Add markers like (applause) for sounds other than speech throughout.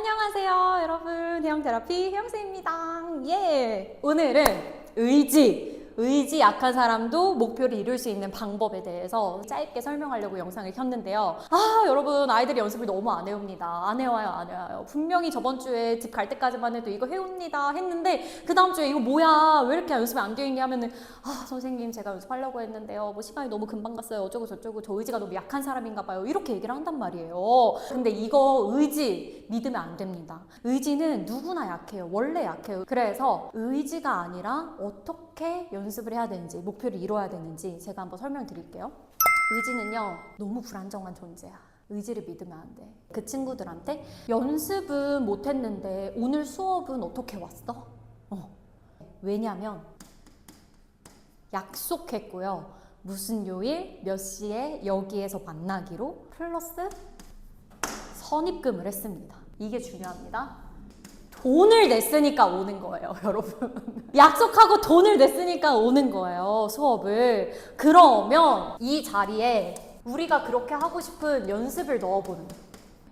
안녕하세요, 여러분. 해영 테라피 해영쌤입니다. 예. 오늘은 의지. 의지 약한 사람도 목표를 이룰 수 있는 방법에 대해서 짧게 설명하려고 영상을 켰는데요. 아, 여러분, 아이들이 연습을 너무 안 해옵니다. 안 해와요, 안 해와요. 분명히 저번 주에 집 갈 때까지만 해도 이거 해옵니다 했는데, 그 다음 주에 이거 뭐야? 왜 이렇게 연습이 안 되어 있냐 하면은, 아, 선생님, 제가 연습하려고 했는데요. 뭐 시간이 너무 금방 갔어요. 어쩌고 저쩌고 저 의지가 너무 약한 사람인가 봐요. 이렇게 얘기를 한단 말이에요. 근데 이거 의지 믿으면 안 됩니다. 의지는 누구나 약해요. 원래 약해요. 그래서 의지가 아니라 어떻게 연습을 해야 되는지, 목표를 이뤄야 되는지 제가 한번 설명드릴게요. 의지는요, 너무 불안정한 존재야. 의지를 믿으면 안 돼. 그 친구들한테 연습은 못했는데 오늘 수업은 어떻게 왔어? 어. 왜냐면 약속했고요. 무슨 요일 몇 시에 여기에서 만나기로 플러스 선입금을 했습니다. 이게 중요합니다. 돈을 냈으니까 오는 거예요, (laughs) 여러분. 약속하고 돈을 냈으니까 오는 거예요, 수업을. 그러면 이 자리에 우리가 그렇게 하고 싶은 연습을 넣어보는 거예요.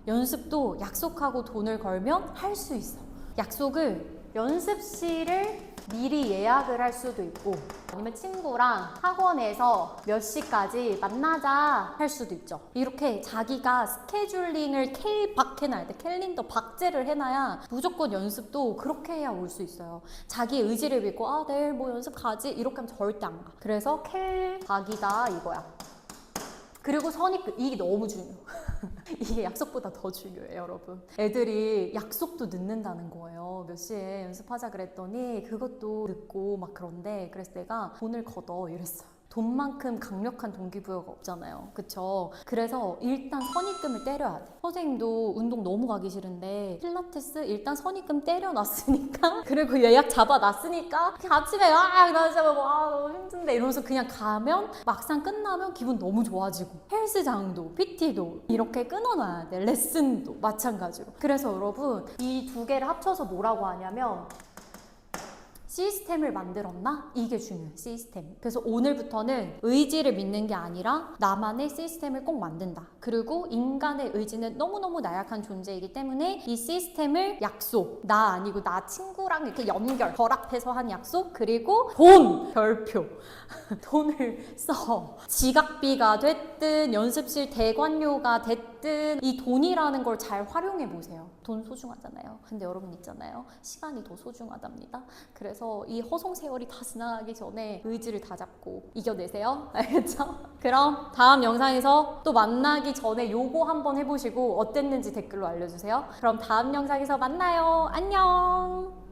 연습도 약속하고 돈을 걸면 할 수 있어. 약속을 연습실을 미리 예약을 할 수도 있고 아니면 친구랑 학원에서 몇 시까지 만나자 할 수도 있죠. 이렇게 자기가 스케줄링을 캘박 해놔야 돼. 캘린더 박제를 해놔야 무조건 연습도 그렇게 해야 올 수 있어요. 자기 의지를 믿고 아 내일 뭐 연습 가지 이렇게 하면 절대 안 가. 그래서 캘박이다 이거야. 그리고 선입금 이게 너무 중요. (laughs) 이게 약속보다 더 중요해요, 여러분. 애들이 약속도 늦는다는 거예요. 몇 시에 연습하자 그랬더니 그것도 늦고 막 그런데 그래서 내가 돈을 걷어 이랬어요. 돈만큼 강력한 동기부여가 없잖아요. 그쵸? 그래서 일단 선입금을 때려야 돼. 선생님도 운동 너무 가기 싫은데 필라테스 일단 선입금 때려놨으니까 (laughs) 그리고 예약 잡아놨으니까 아침에 아, 나 진짜 뭐, 아, 너무 힘든데 이러면서 그냥 가면 막상 끝나면 기분 너무 좋아지고 헬스장도 PT도 이렇게 끊어놔야 돼. 레슨도 마찬가지로. 그래서 여러분 이 두 개를 합쳐서 뭐라고 하냐면 시스템을 만들었나? 이게 중요해요, 시스템. 그래서 오늘부터는 의지를 믿는 게 아니라 나만의 시스템을 꼭 만든다. 그리고 인간의 의지는 너무너무 나약한 존재이기 때문에 이 시스템을 약속, 나 아니고 나 친구랑 이렇게 연결, 결합해서 한 약속, 그리고 돈, 별표. 돈을 써. 지각비가 됐든 연습실 대관료가 됐든 이 돈이라는 걸 잘 활용해 보세요. 돈 소중하잖아요. 근데 여러분 있잖아요. 시간이 더 소중하답니다. 그래서 이 허송 세월이 다 지나가기 전에 의지를 다 잡고 이겨내세요. (laughs) 알겠죠? 그럼 다음 영상에서 또 만나기 전에 요거 한번 해보시고 어땠는지 댓글로 알려주세요. 그럼 다음 영상에서 만나요. 안녕!